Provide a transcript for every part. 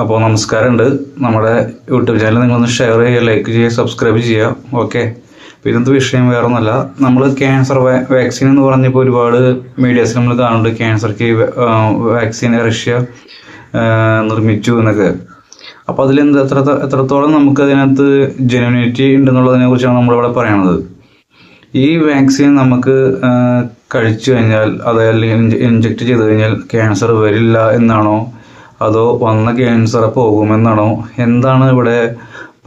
അപ്പോൾ നമസ്കാരമുണ്ട്. നമ്മുടെ യൂട്യൂബ് ചാനൽ നിങ്ങളൊന്ന് ഷെയർ ചെയ്യുക ലൈക്ക് ചെയ്യുക സബ്സ്ക്രൈബ് ചെയ്യുക. ഓക്കെ അപ്പോൾ ഇന്നത്തെ വിഷയം വേറെ ഒന്നല്ല നമ്മൾ ക്യാൻസർ വാക്സിൻ എന്ന് പറഞ്ഞപ്പോൾ ഒരുപാട് മീഡിയാസിൽ നമ്മൾ കാണുന്നുണ്ട്. ക്യാൻസർക്ക് വാക്സിൻ റഷ്യ നിർമ്മിച്ചു എന്നൊക്കെ. അപ്പോൾ അതിൽ എന്ത് എത്ര എത്രത്തോളം നമുക്ക് അതിനകത്ത് ജെനുവിനിറ്റി ഉണ്ടെന്നുള്ളതിനെ കുറിച്ചാണ് നമ്മളിവിടെ പറയുന്നത് ഈ വാക്സിൻ നമുക്ക് കഴിച്ചു കഴിഞ്ഞാൽ അതല്ലെങ്കിൽ ഇൻജെക്ട് ചെയ്ത് കഴിഞ്ഞാൽ ക്യാൻസർ വരില്ല എന്നാണോ അതോ വന്ന ക്യാൻസർ പോകുമെന്നാണോ? എന്താണ് ഇവിടെ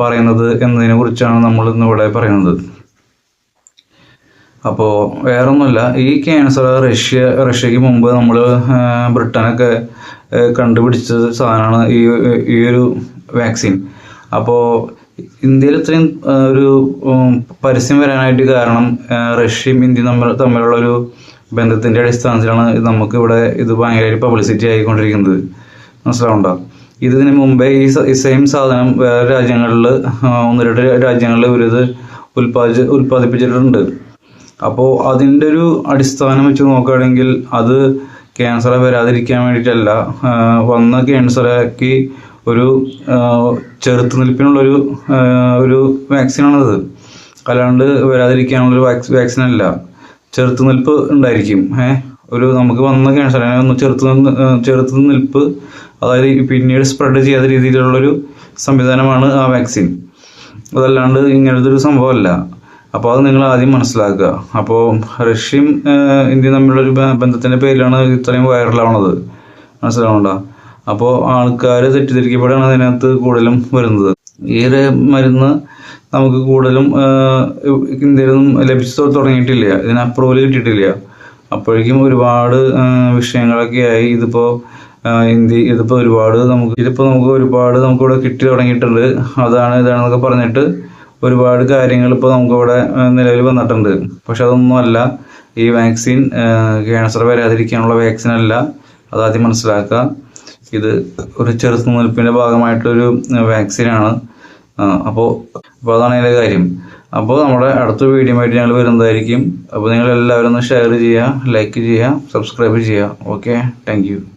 പറയുന്നത് എന്നതിനെ കുറിച്ചാണ് നമ്മൾ ഇന്ന് ഇവിടെ പറയുന്നത്. അപ്പോൾ വേറൊന്നുമില്ല ഈ ക്യാൻസർ റഷ്യ റഷ്യക്ക് മുമ്പ് നമ്മൾ ബ്രിട്ടനൊക്കെ കണ്ടുപിടിച്ച സാധനമാണ് ഈ ഈ ഒരു വാക്സിൻ അപ്പോൾ ഇന്ത്യയിൽ ഇത്രയും ഒരു പരസ്യം വരാനായിട്ട് കാരണം റഷ്യയും ഇന്ത്യയും തമ്മിൽ തമ്മിലുള്ള ഒരു ബന്ധത്തിന്റെ അടിസ്ഥാനത്തിലാണ് നമുക്ക് ഇവിടെ ഇത് ഭയങ്കരമായിട്ട് പബ്ലിസിറ്റി ആയിക്കൊണ്ടിരിക്കുന്നത്. മനസ്സിലാവുണ്ടോ ഇതിന് മുമ്പേ ഈ സെയിം സാധനം വേറെ രാജ്യങ്ങളിൽ ഒന്ന് രണ്ട് രാജ്യങ്ങളിൽ ഇവരിത് ഉൽപ്പാദിച്ച് ഉൽപ്പാദിപ്പിച്ചിട്ടുണ്ട്. അപ്പോൾ അതിന്റെ ഒരു അടിസ്ഥാനം വെച്ച് നോക്കുകയാണെങ്കിൽ അത് ക്യാൻസർ വരാതിരിക്കാൻ വേണ്ടിയിട്ടല്ല. വന്ന ക്യാൻസറാക്കി ഒരു ചെറുത്ത് ചെറുത്തുനിൽപ്പിനുള്ളൊരു ഒരു വാക്സിനാണത്. അല്ലാണ്ട് വരാതിരിക്കാനുള്ളൊരു വാക്സ് വാക്സിൻ അല്ല ചെറുത്തുനിൽപ്പ് ഉണ്ടായിരിക്കും. ഏഹ് ഒരു നമുക്ക് വന്ന ക്യാൻസറിനെ ഒന്ന് ചെറുത്ത് ചെറുത്ത് നിൽപ്പ്. അതായത് പിന്നീട് സ്പ്രെഡ് ചെയ്യാത്ത രീതിയിലുള്ളൊരു സംവിധാനമാണ് ആ വാക്സിൻ അതല്ലാണ്ട് ഇങ്ങനത്തെ ഒരു സംഭവമല്ല. അപ്പോൾ അത് നിങ്ങൾ ആദ്യം മനസ്സിലാക്കുക. അപ്പോൾ റഷ്യയും ഇന്ത്യയും തമ്മിലുള്ളൊരു ബന്ധത്തിന്റെ പേരിലാണ് ഇത്രയും വൈറലാവണത്. മനസ്സിലാവണ്ട അപ്പോൾ ആൾക്കാർ തെറ്റിദ്ധരിക്കപ്പെടാണ് അതിനകത്ത് കൂടുതലും വരുന്നത്. ഈ മരുന്ന് നമുക്ക് കൂടുതലും ഇന്ത്യയിലൊന്നും ലഭിച്ചു തുടങ്ങിയിട്ടില്ല. ഇതിന് അപ്രൂവൽ കിട്ടിയിട്ടില്ല. അപ്പോഴേക്കും ഒരുപാട് വിഷയങ്ങളൊക്കെ ആയി. ഇതിപ്പോ ഇന്ത്യ ഇതിപ്പോൾ ഒരുപാട് നമുക്ക് ഇതിപ്പോ നമുക്ക് ഒരുപാട് നമുക്ക് ഇവിടെ കിട്ടി തുടങ്ങിയിട്ടുണ്ട്. അതാണ് ഇതാണെന്നൊക്കെ പറഞ്ഞിട്ട് ഒരുപാട് കാര്യങ്ങൾ ഇപ്പോൾ നമുക്കിവിടെ നിലവിൽ വന്നിട്ടുണ്ട്. പക്ഷെ അതൊന്നുമല്ല ഈ വാക്സിൻ ക്യാൻസർ വരാതിരിക്കാനുള്ള വാക്സിൻ അല്ല. അതാദ്യം മനസ്സിലാക്കുക. ഇത് ഒരു ചെറുത്തുനിൽപ്പിന്റെ ഭാഗമായിട്ടൊരു വാക്സിനാണ് അപ്പോൾ അപ്പോൾ അതാണ് അതിന്റെ കാര്യം. അപ്പോൾ നമ്മുടെ അടുത്ത വീഡിയോ ആയിട്ട് ഞങ്ങൾ വരുന്നതായിരിക്കും. അപ്പോൾ നിങ്ങൾ എല്ലാവരും ഒന്ന് ഷെയർ ചെയ്യുക ലൈക്ക് ചെയ്യുക സബ്സ്ക്രൈബ് ചെയ്യുക. Okay thank